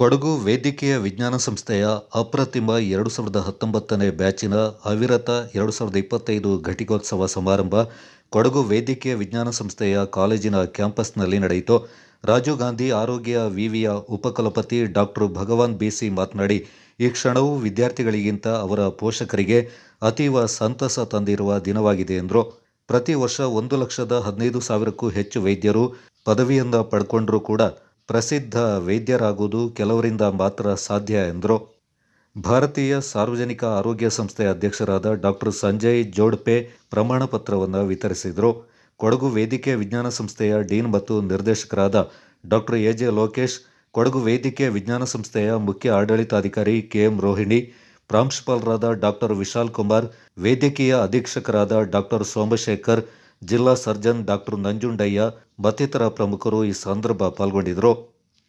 ಕೊಡಗು ವೈದ್ಯಕೀಯ ವಿಜ್ಞಾನ ಸಂಸ್ಥೆಯ ಅಪ್ರತಿಮ ಎರಡು ಸಾವಿರದ ಹತ್ತೊಂಬತ್ತನೇ ಬ್ಯಾಚಿನ ಅವಿರತ ಎರಡು ಸಾವಿರದ ಇಪ್ಪತ್ತೈದು ಘಟಿಕೋತ್ಸವ ಸಮಾರಂಭ ಕೊಡಗು ವೈದ್ಯಕೀಯ ವಿಜ್ಞಾನ ಸಂಸ್ಥೆಯ ಕಾಲೇಜಿನ ಕ್ಯಾಂಪಸ್ನಲ್ಲಿ ನಡೆಯಿತು. ರಾಜೀವ್ ಗಾಂಧಿ ಆರೋಗ್ಯ ವಿವಿಯ ಉಪಕುಲಪತಿ ಡಾಕ್ಟರ್ ಭಗವಾನ್ ಬಿಸಿ ಮಾತನಾಡಿ, ಈ ಕ್ಷಣವು ವಿದ್ಯಾರ್ಥಿಗಳಿಗಿಂತ ಅವರ ಪೋಷಕರಿಗೆ ಅತೀವ ಸಂತಸ ತಂದಿರುವ ದಿನವಾಗಿದೆ ಎಂದರು. ಪ್ರತಿ ವರ್ಷ ಒಂದು ಲಕ್ಷದ ಹದಿನೈದು ಸಾವಿರಕ್ಕೂ ಹೆಚ್ಚು ವೈದ್ಯರು ಪದವಿಯಿಂದ ಪಡ್ಕೊಂಡರೂ ಕೂಡ ಪ್ರಸಿದ್ಧ ವೈದ್ಯರಾಗುವುದು ಕೆಲವರಿಂದ ಮಾತ್ರ ಸಾಧ್ಯ ಎಂದರು. ಭಾರತೀಯ ಸಾರ್ವಜನಿಕ ಆರೋಗ್ಯ ಸಂಸ್ಥೆ ಅಧ್ಯಕ್ಷರಾದ ಡಾಕ್ಟರ್ ಸಂಜಯ್ ಜೋಡ್ಪೆ ಪ್ರಮಾಣ ಪತ್ರವನ್ನು ವಿತರಿಸಿದರು. ಕೊಡಗು ವೈದ್ಯಕೀಯ ವಿಜ್ಞಾನ ಸಂಸ್ಥೆಯ ಡೀನ್ ಮತ್ತು ನಿರ್ದೇಶಕರಾದ doctor A J Lokesh, Kodagu ವೈದ್ಯಕೀಯ ವಿಜ್ಞಾನ ಸಂಸ್ಥೆಯ ಮುಖ್ಯ ಆಡಳಿತಾಧಿಕಾರಿ ಕೆ. ಎಂ. ರೋಹಿಣಿ, ಪ್ರಾಂಶುಪಾಲರಾದ ಡಾಕ್ಟರ್ ವಿಶಾಲ್ ಕುಮಾರ್ ವೈದ್ಯಕೀಯ ಅಧೀಕ್ಷಕರಾದ ಡಾಕ್ಟರ್ ಸೋಮಶೇಖರ್ ಜಿಲ್ಲಾ ಸರ್ಜನ್ ಡಾಕ್ಟರ್ ನಂಜುಂಡಯ್ಯ ಮತ್ತಿತರ ಪ್ರಮುಖರು ಈ ಸಂದರ್ಭ ಪಾಲ್ಗೊಂಡಿದ್ದರು.